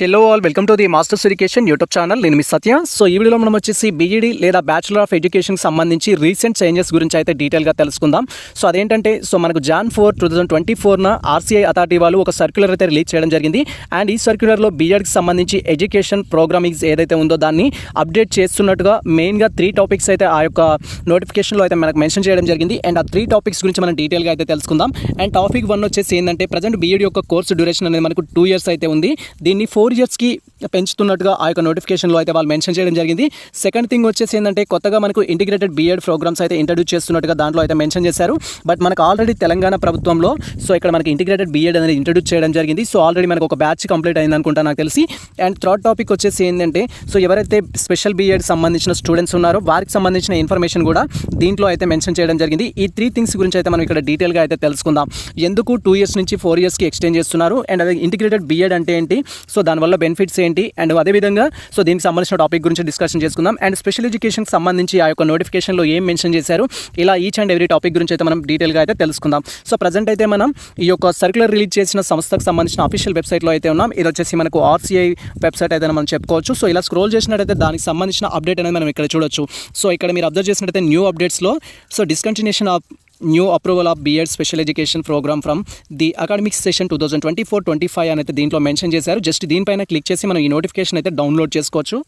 Hello all welcome to the masters education YouTube channel నేను మీ Satya. So ఈ వీడియోలో మనం వచ్చేసి బీఈడీ లేదా బ్యాచులర్ ఆఫ్ ఎడ్యుకేషన్కి సంబంధించి రీసెంట్ చేంజెస్ గురించి అయితే డీటెయిల్గా తెలుసుకుందాం. సో అదేంటంటే సో మనకు June four two thousand twenty ఫోర్న RCI authority వాళ్ళు ఒక సర్క్యులర్ అయితే రిలీజ్ చేయడం జరిగింది. అండ్ ఈ సర్క్యులర్లో బీఎడ్కి సంబంధించి ఎడ్యుకేషన్ ప్రోగ్రామింగ్స్ ఏదైతే ఉందో దాన్ని అప్డేట్ చేస్తున్నట్టుగా మెయిన్గా త్రీ టాపిక్స్ అయితే ఆ యొక్క నోటిఫికేషన్లో అయితే మనకు మెన్షన్ చేయడం జరిగింది. అండ్ ఆ త్రీ టాపిక్స్ గురించి మనం డీటెయిల్గా అయితే తెలుసుకుందాం. అండ్ టాపిక్ వన్ వచ్చేసి ఏంటంటే ప్రజెంట్ బీఎడ్ యొక్క కోర్సు డ్యూరేషన్ అనేది మనకు టూ ఇయర్స్ అయితే ఉంది. దీన్ని ఫోర్ ఇయర్స్కి పెంచుతున్నట్టుగా ఆ యొక్క నోటిఫికేషన్లో అయితే వాళ్ళు మెన్షన్ చేయడం జరిగింది. సెకండ్ థింగ్ వచ్చేసి ఏంటంటే కొత్తగా మనకు ఇంటిగ్రేటెడ్ బీఎడ్ ప్రోగ్రామ్స్ అయితే ఇంట్రడ్యూస్ చేస్తున్నట్టుగా దాంట్లో అయితే మెన్షన్ చేశారు. బట్ మనకు ఆల్రెడీ తెలంగాణ ప్రభుత్వంలో సో ఇక్కడ మనకి ఇంటిగ్రేటెడ్ బీఎడ్ అనేది ఇంట్రడ్యూస్ చేయడం జరిగింది. సో ఆల్రెడీ మనకు ఒక బ్యాచ్ కంప్లీట్ అయింది అనుకుంటా నాకు తెలిసి. అండ్ థర్డ్ టాపిక్ వచ్చేసి ఏంటంటే సో ఎవరైతే స్పెషల్ బీఎడ్ సంబంధించిన స్టూడెంట్స్ ఉన్నారో వారికి సంబంధించిన ఇన్ఫర్మేషన్ కూడా దీంట్లో అయితే మెన్షన్ చేయడం జరిగింది. ఈ త్రీ థింగ్స్ గురించి అయితే మనం ఇక్కడ డీటెయిల్గా అయితే తెలుసుకుందాం. ఎందుకు టూ ఇయర్స్ నుంచి ఫోర్ ఇయర్స్కి ఎక్స్టెండ్ చేస్తున్నారు? అండ్ అదే ఇంటిగ్రేటెడ్ బీఎడ్ అంటే ఏంటి? సో దానివల్ల బెనిఫిట్స్ ఏంటి? అండ్ అదేవిధంగా సో దీనికి సంబంధించిన టాపిక్ గురించి డిస్కషన్ చేసుకుందాం. అండ్ స్పెషల్ ఎడ్యుకేషన్కి సంబంధించి ఆ యొక్క నోటిఫికేషన్లో ఏం మెన్షన్ చేశారు? ఇలా ఈచ్ అండ్ ఎవ్రీ టాపిక్ గురించి అయితే మనం డీటెయిల్గా అయితే తెలుసుకుందాం. సో ప్రజెంట్ అయితే మనం ఈ యొక్క సర్క్యులర్ రిలీజ్ చేసిన సంస్థకు సంబంధించిన అఫీషియల్ వెబ్సైట్లో అయితే ఉన్నాం. ఇది వచ్చేసి మనకు ఆర్సీఐ వెబ్సైట్ అయితే మనం చెప్పుకోవచ్చు. సో ఇలా స్క్రోల్ చేసినట్టయితే దానికి సంబంధించిన అప్డేట్ అనేది మనం ఇక్కడ చూడొచ్చు. సో ఇక్కడ మీరు అబ్జర్వ్ చేసినట్టయితే new అప్డేట్స్లో so discontinuation of new approval of BEd special education program from the academic session two thousand twenty four twenty five అనేది దీంట్లో మెన్షన్ చేశారు. జస్ట్ దీనిపైన క్లిక్ చేసి మనం ఈ నోటిఫికేషన్ అయితే డౌన్లోడ్ చేసుకోవచ్చు.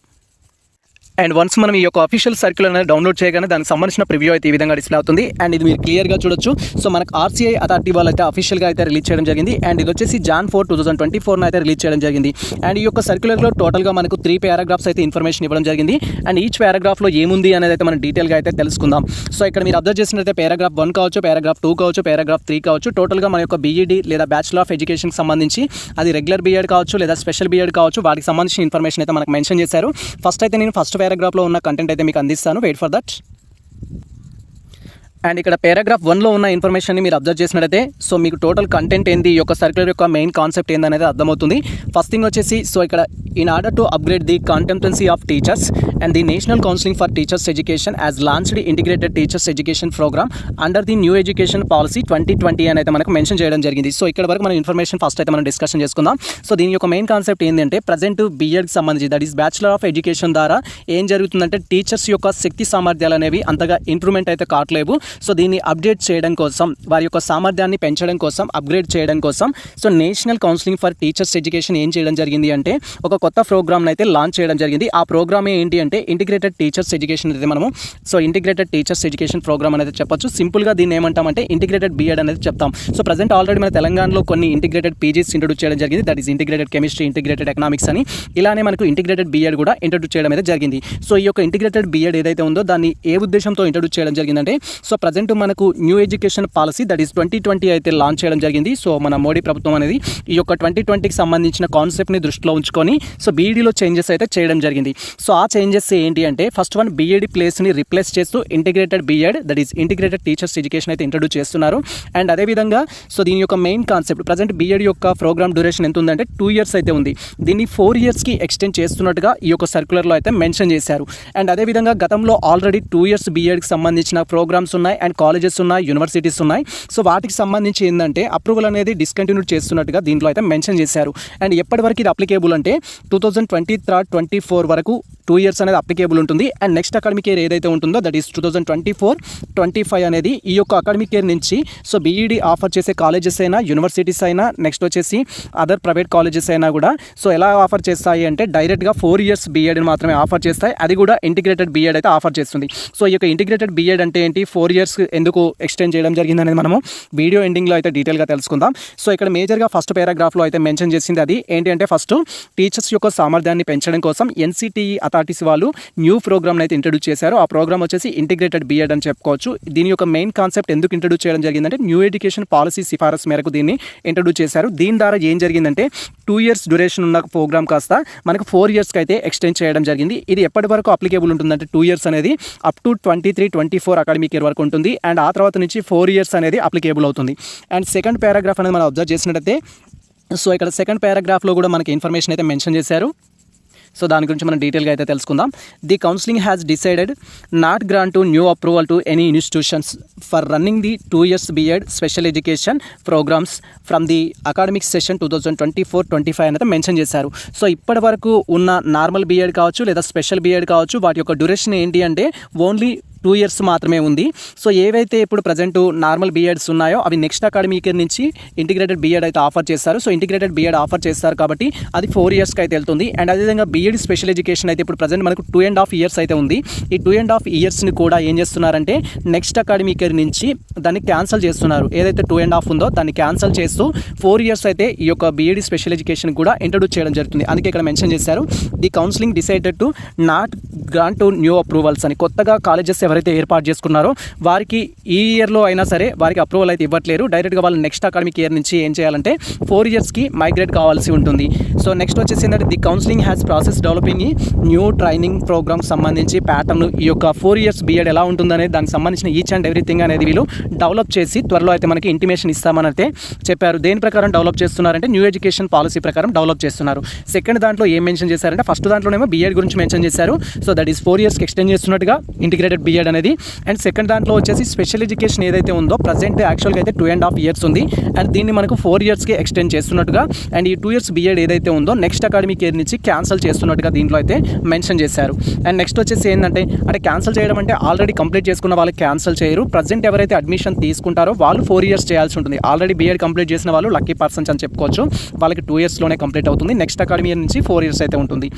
అండ్ వన్స్ మనం ఈ యొక్క అఫీషియల్ సర్కిల్ అనేది డౌన్లోడ్ చేయగానే దానికి సంబంధించిన ప్రివ్యూ అయితే ఈ విధంగా డిస్ప్లే అవుతుంది. అండ్ ఇది మీరు క్లియర్గా చూడొచ్చు. సో మనకు ఆర్సీఐ అథారిటీ వాళ్ళు అయితే అఫీషియల్గా అయితే రిలీజ్ చేయడం జరిగింది. అండ్ ఇది వచ్చేసి June four two thousand twenty ఫోర్న అయితే రిలీజ్ చేయడం జరిగింది. అండ్ ఈ యొక్క సర్క్యులర్లో టోటల్గా మనకు త్రీ పారాగ్రాఫ్స్ అయితే ఇన్ఫర్మేషన్ ఇవ్వడం జరిగింది. అండ్ ఈచ్ పారాగ్రాఫ్లో ఏముంది అనేది అయితే మనం డీటెయిల్గా అయితే తెలుసుకుందాం. సో ఇక్కడ మీరు అబ్జర్వ్ చేసినట్లయితే పారాగ్రాఫ్ వన్ కావచ్చు పారాగ్రాఫ్ టూ కావచ్చు పారాగ్రాఫ్ త్రీ కావచ్చు టోటల్గా మన యొక్క బీఈడి లేదా బ్యాచులర్ ఆఫ్ ఎడ్యుకేషన్కి సంబంధించి అది రెగ్యులర్ బీఎడ్ కావచ్చు లేదా స్పెషల్ బీఎడ్ కావచ్చు వాటికి సంబంధించిన ఇన్ఫర్మేషన్ అయితే మనకు మెన్షన్ చేశారు. ఫస్ట్ అయితే నేను ఫస్ట్ పారాగ్రాఫ్లో ఉన్న కంటెంట్ అయితే మీకు అందిస్తాను. వెయిట్ ఫర్ దట్ అండ్ ఇక్కడ పారాగ్రాఫ్ వన్లో ఉన్న ఇన్ఫర్మేషన్ని మీరు అబ్జర్వ్ చేసినట్టయితే సో మీకు టోటల్ కంటెంట్ ఏంది ఈ యొక్క సర్క్యులర్ యొక్క మెయిన్ కాన్సెప్ట్ ఏందనేది అర్థమవుతుంది. ఫస్ట్ థింగ్ వచ్చేసి సో ఇక్కడ in order to upgrade the competency of teachers and the national counselling for teachers education as launched integrated teachers education programme under the new education policy twenty twenty అని అయితే మనకు mention చేయడం జరిగింది. So ఇక్కడ వరకు మన information first అయితే మనం డిస్కషన్ చేసుకుందాం. సో దీని యొక్క మెయిన్ కాన్సెప్ట్ ఏంటంటే ప్రజెంట్ బీఎడ్కి సంబంధించి that is bachelor of education ద్వారా ఏం జరుగుతుందంటే టీచర్స్ యొక్క శక్తి సామర్థ్యాలు అనేవి అంతగా ఇంప్రూవ్మెంట్ అయితే కావట్లేవు. సో దీన్ని అప్డేట్ చేయడం కోసం వారి యొక్క సామర్థ్యాన్ని పెంచడం కోసం అప్గ్రేడ్ చేయడం కోసం so national counselling for teachers education ఏం చేయడం జరిగింది అంటే ఒక కొత్త ప్రోగ్రామ్ అయితే లాంచ్ చేయడం జరిగింది. ఆ ప్రోగ్రామ్ ఏంటి అంటే ఇంటిగ్రేటెడ్ టీచర్స్ ఎడ్యుకేషన్ అయితే మనము so integrated teachers education programme అనేది చెప్పొచ్చు. సింపుల్గా దీన్ని ఏమంటామంటే ఇంటిగ్రేటెడ్ బీఎడ్ అనేది చెప్తాం. సో ప్రజెంట్ ఆల్రెడీ మన తెలంగాణలో కొన్ని ఇంటిగ్రేటెడ్ పీజీస్ ఇంట్రొడ్యూస్ చేయడం జరిగింది. That is integrated chemistry integrated economics అని. ఇలానే మనకు ఇంటిగ్రేటెడ్ బీఎడ్ కూడా ఇంట్రొడ్యూస్ చేయడం అయితే జరిగింది. సో ఈ యొక్క ఇంటిగ్రేటెడ్ బీఎడ్ ఏదైతే ఉందో దాన్ని ఏ ఉద్దేశంతో ఇంట్రొడ్యూస్ చేయడం జరిగిందంటే సో ప్రజెంట్ మనకు new education policy that is twenty twenty అయితే లాంచ్ చేయడం జరిగింది. సో మన మోడీ ప్రభుత్వం అనేది ఈ యొక్క ట్వంటీ ట్వంటీకి సంబంధించిన కాన్సెప్ట్ని దృష్టిలో ఉంచుకొని సో బీఈడీలో చేంజెస్ అయితే చేయడం జరిగింది. సో ఆ చేంజెస్ ఏంటి అంటే ఫస్ట్ వన్ బీఈడి ప్లేస్ని రిప్లేస్ చేస్తూ integrated BEd that is integrated teachers education అయితే ఇంట్రడ్యూస్ చేస్తున్నారు. అండ్ అదేవిధంగా సో దీని యొక్క మెయిన్ కాన్సెప్ట్ ప్రజెంట్ బీఎడ్ యొక్క ప్రోగ్రామ్ డ్యూరేషన్ ఎంత ఉందంటే టూ ఇయర్స్ అయితే ఉంది. దీన్ని ఫోర్ ఇయర్స్కి ఎక్స్టెండ్ చేస్తున్నట్టుగా ఈ యొక్క సర్క్యులర్లో అయితే మెన్షన్ చేశారు. అండ్ అదేవిధంగా గతంలో ఆల్రెడీ టూ ఇయర్స్ బీఎడ్కి సంబంధించిన ప్రోగ్రామ్స్ ఉన్నాయి. అండ్ కాలేజెస్ ఉన్నాయి యూనివర్సిటీస్ ఉన్నాయి. సో వాటికి సంబంధించి ఏంటంటే అప్రూవల్ అనేది డిస్కంటిన్యూ చేస్తున్నట్టుగా దీంట్లో అయితే మెన్షన్ చేశారు. అండ్ ఎప్పటి వరకు ఇది అప్లికేబుల్ అంటే two thousand twenty third twenty four వరకు టూ ఇయర్స్ అనేది అప్లికేబుల్ ఉంటుంది. అండ్ నెక్స్ట్ అకాడమిక్ ఇయర్ ఏదైతే ఉంటుందో that is two thousand twenty four twenty five అనేది ఈ యొక్క అకాడమిక్ ఇయర్ నుంచి సో బీఈడీ ఆఫర్ చేసే కాలేజెస్ అయినా యూనివర్సిటీస్ అయినా నెక్స్ట్ వచ్చేసి అదర్ ప్రైవేట్ కాలేజెస్ అయినా కూడా సో ఎలా ఆఫర్ చేస్తాయి అంటే డైరెక్ట్గా ఫోర్ ఇయర్స్ బీఎడ్ని మాత్రమే ఆఫర్ చేస్తాయి. అది కూడా ఇంటిగ్రేటెడ్ బీఎడ్ అయితే ఆఫర్ చేస్తుంది. సో ఈ యొక్క ఇంటిగ్రేటెడ్ బీఎడ్ అంటే ఏంటి? ఫోర్ ఇయర్స్ ఎందుకు ఎక్స్టెండ్ చేయడం జరిగింది అనేది మనము వీడియో ఎండింగ్లో అయితే డీటెయిల్గా తెలుసుకుందాం. సో ఇక్కడ మేజర్గా ఫస్ట్ పారాగ్రాఫ్లో అయితే మెన్షన్ చేసింది అది ఏంటి అంటే ఫస్ట్ టీచర్స్ యొక్క సామర్థ్యాన్ని పెంచడం కోసం ఎన్సిటిఈ అథారిటీస్ వాళ్ళు న్యూ ప్రోగ్రామ్ అయితే ఇంట్రడ్యూస్ చేశారు. ఆ ప్రోగ్రామ్ వచ్చేసి ఇంటిగ్రేటెడ్ బీఎడ్ అని చెప్పుకోవచ్చు. దీని యొక్క మెయిన్ కాన్సెప్ట్ ఎందుకు ఇంట్రడ్యూస్ చేయడం జరిగిందంటే న్యూ ఎడ్యుకేషన్ పాలసీ సిఫారసు మేరకు దీన్ని ఇంట్రడ్యూస్ చేశారు. దీని ద్వారా ఏం జరిగిందంటే టూ ఇయర్స్ డ్యూరేషన్ ఉన్న ప్రోగ్రామ్ కాస్త మనకు ఫోర్ ఇయర్స్కి అయితే ఎక్స్టెండ్ చేయడం జరిగింది. ఇది ఎప్పటి వరకు అప్లికేబుల్ ఉంటుందంటే టూ ఇయర్స్ అనేది up to twenty three twenty four academic year వరకు ఉంటుంది అండ్ ఆ తర్వాత నుంచి ఫోర్ ఇయర్స్ అనేది అప్లికేబుల్ అవుతుంది. అండ్ సెకండ్ పారాగ్రాఫ్ అనేది మనం అబ్జర్వ్ చేసినట్టయితే సో ఇక్కడ సెకండ్ పారాగ్రాఫ్లో కూడా మనకి ఇన్ఫర్మేషన్ అయితే మెన్షన్ చేశారు. సో దాని గురించి మనం డీటెయిల్గా అయితే తెలుసుకుందాం. The counselling has decided not grant to new approval to any institutions for running the two years BEd special education programmes from the academic session two thousand twenty four twenty five అనేది mention చేశారు. So ఇప్పటి వరకు ఉన్న normal BEd కావచ్చు లేదా special BEd కావచ్చు వాటి యొక్క డ్యూరేషన్ ఏంటి అంటే ఓన్లీ టూ ఇయర్స్ మాత్రమే ఉంది. సో ఏవైతే ఇప్పుడు ప్రజెంట్ నార్మల్ బీఎడ్స్ ఉన్నాయో అవి నెక్స్ట్ అకాడమీ ఇయర్ నుంచి ఇంటిగ్రేటెడ్ బీఎడ్ అయితే ఆఫర్ చేస్తారు. సో ఇంటిగ్రేటెడ్ బీఎడ్ ఆఫర్ చేస్తారు కాబట్టి అది ఫోర్ ఇయర్స్కి అయితే వెళ్తుంది. అండ్ అదేవిధంగా బీఎడ్ స్పెషల్ ఎడ్యుకేషన్ అయితే ఇప్పుడు ప్రజెంట్ మనకు టూ అండ్ హాఫ్ ఇయర్స్ అయితే ఉంది. ఈ టూ అండ్ హాఫ్ ఇయర్స్ని కూడా ఏం చేస్తున్నారంటే నెక్స్ట్ అకాడమీ ఇయర్ నుంచి దాన్ని క్యాన్సిల్ చేస్తున్నారు. ఏదైతే టూ అండ్ హాఫ్ ఉందో దాన్ని క్యాన్సిల్ చేస్తూ ఫోర్ ఇయర్స్ అయితే ఈ యొక్క బీఎడ్ స్పెషల్ ఎడ్యుకేషన్ కూడా ఇంట్రడ్యూస్ చేయడం జరుగుతుంది. అందుకే ఇక్కడ మెన్షన్ చేశారు the counselling decided to not grant to new approvals అని. కొత్తగా కాలేజెస్ ఎవరైతే ఏర్పాటు చేసుకున్నారో వారికి ఈ ఇయర్లో అయినా సరే వారికి అప్రూవల్ అయితే ఇవ్వట్లేరు. డైరెక్ట్గా వాళ్ళు నెక్స్ట్ అకాడమిక్ ఇయర్ నుంచి ఏం చేయాలంటే ఫోర్ ఇయర్స్కి మైగ్రేట్ కావాల్సి ఉంటుంది. సో నెక్స్ట్ వచ్చేసి ఏంటంటే the counselling has process developing new training ప్రోగ్రామ్కి సంబంధించి ప్యాటర్న్ ఈ యొక్క ఫోర్ ఇయర్స్ బీఎడ్ ఎలా ఉంటుందనేది దానికి సంబంధించిన ఈచ్ అండ్ ఎవ్రీథింగ్ అనేది వీళ్ళు డెవలప్ చేసి త్వరలో అయితే మనకి ఇంటిమేషన్ ఇస్తామని అయితే చెప్పారు. దేని ప్రకారం డెవలప్ చేస్తున్నారంటే న్యూ ఎడ్యుకేషన్ పాలసీ ప్రకారం డెవలప్ చేస్తున్నారు. సెకండ్ దాంట్లో ఏం మెన్షన్ చేశారంటే ఫస్ట్ దాంట్లోనేమో బీఎడ్ గురించి మెన్షన్ చేశారు. సో దట్ ఈస్ ఫోర్ ఇయర్స్కి ఎక్స్టెండ్ చేస్తున్నట్టుగా ఇంటిగ్రేటెడ్ బీఎడ్ అనేది. అండ్ సెకండ్ దాంట్లో వచ్చేసి స్పెషల్ ఎడ్యుకేషన్ ఏదైతే ఉందో ప్రజెంట్ యాక్చువల్గా అయితే టూ అండ్ హాఫ్ ఇయర్స్ ఉంది. అండ్ దీన్ని మనకు ఫోర్ ఇయర్స్కి ఎక్స్టెండ్ చేస్తున్నట్టుగా అండ్ ఈ టూ ఇయర్స్ బీఎడ్ ఏదైతే ఉందో నెక్స్ట్ అకాడమిక్ ఇయర్ నుంచి క్యాన్సిల్ చేస్తున్నట్టుగా దీంట్లో అయితే మెన్షన్ చేశారు. అండ్ నెక్స్ట్ వచ్చేసి ఏంటంటే అంటే క్యాన్సిల్ చేయడం అంటే ఆల్రెడీ కంప్లీట్ చేసుకున్న వాళ్ళు క్యాన్సిల్ చేయరు. ప్రజెంట్ ఎవరైతే అడ్మిషన్ తీసుకుంటారో వాళ్ళు ఫోర్ ఇయర్స్ చేయాల్సి ఉంటుంది. ఆల్రెడీ బీఎడ్ కంప్లీట్ చేసిన వాళ్ళు లక్కీ పర్సన్స్ అని చెప్పుకోవచ్చు. వాళ్ళకి టూ ఇయర్స్లోనే కంప్లీట్ అవుతుంది. నెక్స్ట్ అకాడమీ ఇయర్ నుంచి ఫోర్ ఇయర్స్ అయితే ఉంటుంది.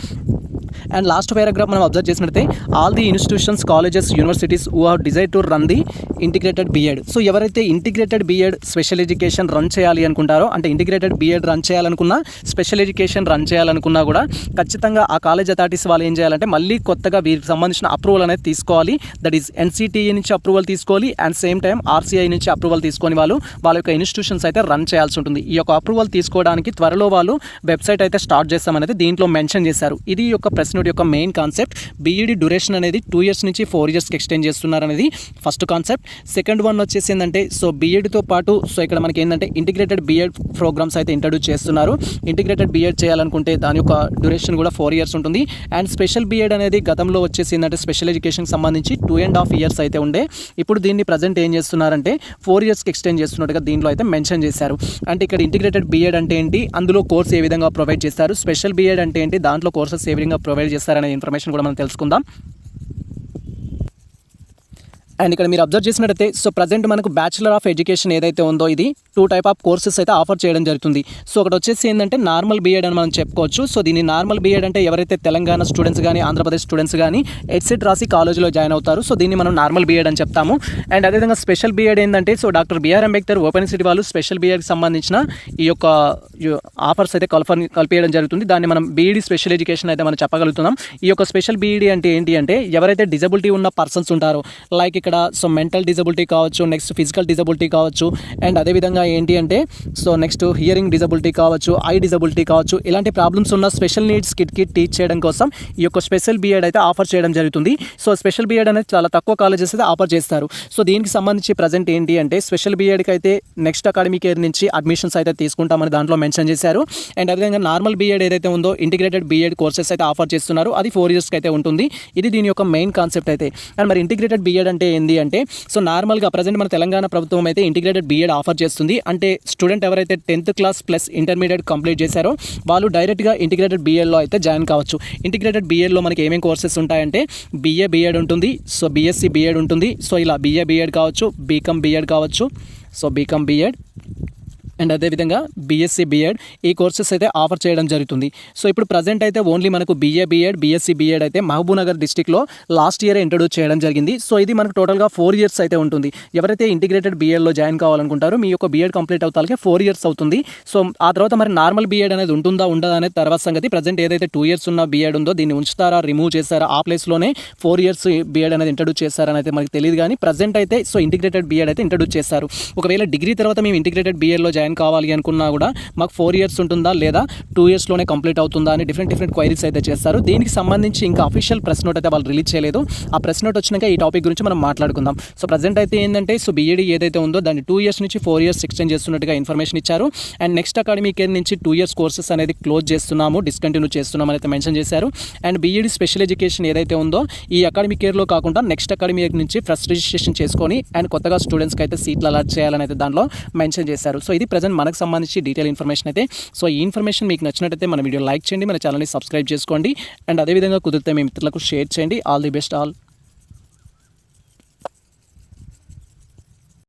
అండ్ లాస్ట్ పారాగ్రాఫ్ మనం అబ్జర్వ్ చేసినట్లయితే all the institutions colleges universities who have desire to run the integrated BEd so ఎవరైతే integrated BEd special education run చేయాలి అనుకుంటారో అంటే ఇంటిగ్రేటెడ్ బీఎడ్ రన్ చేయాలనుకున్నా స్పెషల్ ఎడ్యుకేషన్ రన్ చేయాలనుకున్నా కూడా ఖచ్చితంగా ఆ కాలేజ్ అథారిటీస్ వాళ్ళు ఏం చేయాలంటే మళ్ళీ కొత్తగా వీరికి సంబంధించిన అప్రూవల్ అనేది తీసుకోవాలి. దట్ ఈస్ ఎన్సిటిఈ నుంచి అప్రూవల్ తీసుకోవాలి అండ్ సేమ్ టైం ఆర్సీఐ నుంచి అప్రూవల్ తీసుకొని వాళ్ళు వాళ్ళ యొక్క ఇన్స్టిట్యూషన్స్ అయితే రన్ చేయాల్సి ఉంటుంది. ఈ యొక్క అప్రూవల్ తీసుకోవడానికి త్వరలో వాళ్ళు వెబ్సైట్ అయితే స్టార్ట్ చేస్తామనేది దీంట్లో మెన్షన్ చేశారు. ఇది యొక్క ప్రెస్ నోట్ యొక్క మెయిన్ కాన్సెప్ట్ బీఈడి డ్యూరేషన్ అనేది టూ ఇయర్స్ నుంచి ఫోర్ ఇయర్స్కి ఎక్స్టెండ్ చేస్తున్నారు అనేది ఫస్ట్ కాన్సెప్ట్ సెకండ్ వన్ వచ్చేసి ఏంటంటే సో బీఎడ్తో పాటు సో ఇక్కడ మనకి ఏంటంటే ఇంటిగ్రేటెడ్ బీఎడ్ ప్రోగ్రామ్స్ అయితే ఇంట్రడ్యూస్ చేస్తున్నారు. ఇంటిగ్రేటెడ్ బీఎడ్ చేయాలనుకుంటే దాని యొక్క డ్యూరేషన్ కూడా ఫోర్ ఇయర్స్ ఉంటుంది. అండ్ స్పెషల్ బీఎడ్ అనేది గతంలో వచ్చేసి ఏంటంటే స్పెషల్ ఎడ్యుకేషన్కి సంబంధించి టూ అండ్ హాఫ్ ఇయర్స్ అయితే ఉండే. ఇప్పుడు దీన్ని ప్రజెంట్ ఏం చేస్తున్నారంటే ఫోర్ ఇయర్స్కి ఎక్స్టెండ్ చేస్తున్నట్టుగా దీంట్లో అయితే మెన్షన్ చేశారు. అంటే ఇక్కడ ఇంటిగ్రేటెడ్ బీఎడ్ అంటే ఏంటి అందులో కోర్స్ ఏ విధంగా ప్రొవైడ్ చేస్తారు? స్పెషల్ బీఎడ్ అంటే ఏంటి దాంట్లో కోర్సెస్ ఏ విధంగా ప్రొవైడ్ చేస్తారనే ఇన్ఫర్మేషన్ కూడా మనం తెలుసుకుందాం. అండ్ ఇక్కడ మీరు అబ్జర్వ్ చేసినట్టయితే సో ప్రజెంట్ మనకు బ్యాచిలర్ ఆఫ్ ఎడ్యుకేషన్ ఏదైతే ఉందో ఇది టూ టైప్ ఆఫ్ కోర్సెస్ అయితే ఆఫర్ చేయడం జరుగుతుంది. సో ఒకటి వచ్చేసి ఏంటంటే నార్మల్ బీఎడ్ అని మనం చెప్పుకోవచ్చు. సో దీన్ని నార్మల్ బీఎడ్ అంటే ఎవరైతే తెలంగాణ స్టూడెంట్స్ కానీ ఆంధ్రప్రదేశ్ స్టూడెంట్స్ కానీ ఎడ్సెట్ రాసి కాలేజీలో జాయిన్ అవుతారు. సో దీన్ని మనం నార్మల్ బీఎడ్ అని చెప్తాము. అండ్ అదేవిధంగా స్పెషల్ బీఎడ్ ఏంటంటే so doctor BR Ambedkar open city వాళ్ళు స్పెషల్ బీఎడ్కి సంబంధించిన ఈ యొక్క ఆఫర్స్ అయితే కల్ప కలిపేయడం జరుగుతుంది. దాన్ని మనం బీఈడి స్పెషల్ ఎడ్యుకేషన్ అయితే మనం చెప్పగలుగుతున్నాం. ఈ యొక్క స్పెషల్ బీఈడి అంటే ఏంటి అంటే ఎవరైతే డిజబిలిటీ ఉన్న పర్సన్స్ ఉంటారో లైక్ ఇక్కడ సో మెంటల్ డిజబిలిటీ కావచ్చు నెక్స్ట్ ఫిజికల్ డిజబిలిటీ కావచ్చు అండ్ అదేవిధంగా ఏంటి అంటే సో నెక్స్ట్ హియరింగ్ డిజబిలిటీ కావచ్చు ఐ డిజబిలిటీ కావచ్చు ఇలాంటి ప్రాబ్లమ్స్ ఉన్న స్పెషల్ నీడ్స్ కిట్కి టీచ్ చేయడం కోసం ఈ యొక్క స్పెషల్ బీఎడ్ అయితే ఆఫర్ చేయడం జరుగుతుంది. సో స్పెషల్ బీఎడ్ అనేది చాలా తక్కువ కాలేజెస్ అయితే ఆఫర్ చేస్తారు. సో దీనికి సంబంధించి ప్రజెంట్ ఏంటి అంటే స్పెషల్ బీఎడ్కి అయితే నెక్స్ట్ అకాడమిక్ ఇయర్ నుంచి అడ్మిషన్స్ అయితే తీసుకుంటామని దాంట్లో మెన్షన్ చేశారు. అండ్ అదేవిధంగా నార్మల్ బీఎడ్ ఏదైతే ఉందో ఇంటిగ్రేటెడ్ బీఎడ్ కోర్సెస్ అయితే ఆఫర్ చేస్తున్నారు. అది ఫోర్ ఇయర్స్కి అయితే ఉంటుంది. ఇది దీని యొక్క మెయిన్ కాన్సెప్ట్ అయితే. అండ్ మరి ఇంటిగ్రేటెడ్ బీఎడ్ అంటే ఏంది అంటే సో నార్మల్గా ప్రజెంట్ మన తెలంగాణ ప్రభుత్వం అయితే ఇంటిగ్రేటెడ్ బీఎడ్ ఆఫర్ చేస్తుంది. అంటే స్టూడెంట్ ఎవరైతే tenth class plus intermediate complete చేశారో వాళ్ళు డైరెక్ట్గా ఇంటిగ్రేటెడ్ బీఎడ్లో అయితే జాయిన్ కావచ్చు. ఇంటిగ్రేటెడ్ బీఎడ్లో మనకి ఏమేమి కోర్సెస్ ఉంటాయంటే బీఏ బీఎడ్ ఉంటుంది సో బీఎస్సీ బీఎడ్ ఉంటుంది సో ఇలా బీఏ బీఎడ్ కావచ్చు బీకామ్ బీఎడ్ కావచ్చు so BCom B Ed and అదేవిధంగా బీఎస్సీ బీఎడ్ ఈ కోర్సెస్ అయితే ఆఫర్ చేయడం జరుగుతుంది సో ఇప్పుడు ప్రజెంట్ అయితే ఓన్లీ మనకు బీఏ బీఎడ్ బీఎస్సీ బీఎడ్ అయితే మహబూబ్నగర్ డిస్టిక్లో లాస్ట్ ఇయర్ ఇంట్రొడ్యూస్ చేయడం జరిగింది సో ఇది మనకు టోటల్గా ఫోర్ ఇయర్స్ అయితే ఉంటుంది ఎవరైతే ఇంటిగ్రేటెడ్ బీఎడ్లో జాయిన్ కావాలనుకుంటారో మీ యొక్క బీఎడ్ కంప్లీట్ అవుతాకే ఫోర్ ఇయర్స్ అవుతుంది సో ఆ తర్వాత మరి నార్మల్ బీఎడ్ అనేది ఉంటుందా ఉండదా అనేది తర్వాత సంగతి ప్రజెంట్ ఏదైతే టూ ఇయర్స్ ఉన్న బీఎడ్ ఉందో దీన్ని ఉంచుతారా రిమూవ్ చేస్తారా ఆ ప్లేస్లోనే ఫోర్ ఇయర్స్ బీఎడ్ అనేది ఇంట్రడ్యూస్ చేస్తారని అయితే మనకి తెలియదు కానీ ప్రజెంట్ అయితే సో ఇంటిగ్రేటెడ్ బీఎడ్ అయితే ఇంట్రడ్యూస్ చేస్తారు ఒకవేళ డిగ్రీ తర్వాత మేము ఇంటిగ్రేటెడ్ బీఎడ్లో జాయిన్ జాయిన్ కావాలి అనుకున్నా కూడా మాకు ఫోర్ ఇయర్స్ ఉంటుందా లేదా టూ ఇయర్స్లోనే కంప్లీట్ అవుతుందా అని డిఫరెంట్ డిఫరెంట్ క్వైరీస్ అయితే చేస్తారు. దీనికి సంబంధించి ఇంకా అఫీషియల్ ప్రెస్ నోట్ అయితే వాళ్ళు రిలీజ్ చేయలేదు. ఆ ప్రెస్ నోట్ వచ్చినాక ఈ టాపిక్ గురించి మనం మాట్లాడుకుందాం. సో ప్రజెంట్ అయితే ఏంటంటే సో బీఈడీ ఏదైతే ఉందో దాన్ని టూ ఇయర్స్ నుంచి ఫోర్ ఇయర్స్ ఎక్స్టెండ్ చేస్తున్నట్టుగా ఇన్ఫర్మేషన్ ఇచ్చారు. అండ్ నెక్స్ట్ అకాడమిక్ ఇయర్ నుంచి టూ ఇయర్స్ కోర్సెస్ అనేది క్లోజ్ చేస్తున్నాము డిస్కంటిన్యూ చేస్తున్నాం అయితే మెన్షన్ చేశారు. అండ్ బీఈడీ స్పెషల్ ఎడ్యుకేషన్ ఏదైతే ఉందో ఈ అకాడమిక్ ఇయర్లో కాకుండా నెక్స్ట్ అకాడమిక్ ఇయర్ నుంచి ఫస్ట్ రిజిస్ట్రేషన్ చేసుకొని అండ్ కొత్తగా స్టూడెంట్స్కి అయితే సీట్లు అలాట్ చేయాలని అయితే దానిలో మెన్షన్ చేశారు. సో ఇది ప్రజెంట్ మనకు సంబంధించి డీటెయిల్ ఇన్ఫర్మేషన్ అయితే సో ఈ ఇన్ఫర్మేషన్ మీకు నచ్చినట్టయితే మన వీడియో లైక్ చేయండి మన ఛానల్ని సబ్స్క్రైబ్ చేసుకోండి అండ్ అదేవిధంగా కుదిరితే మీ మిత్రులకు షేర్ చేయండి. All the best all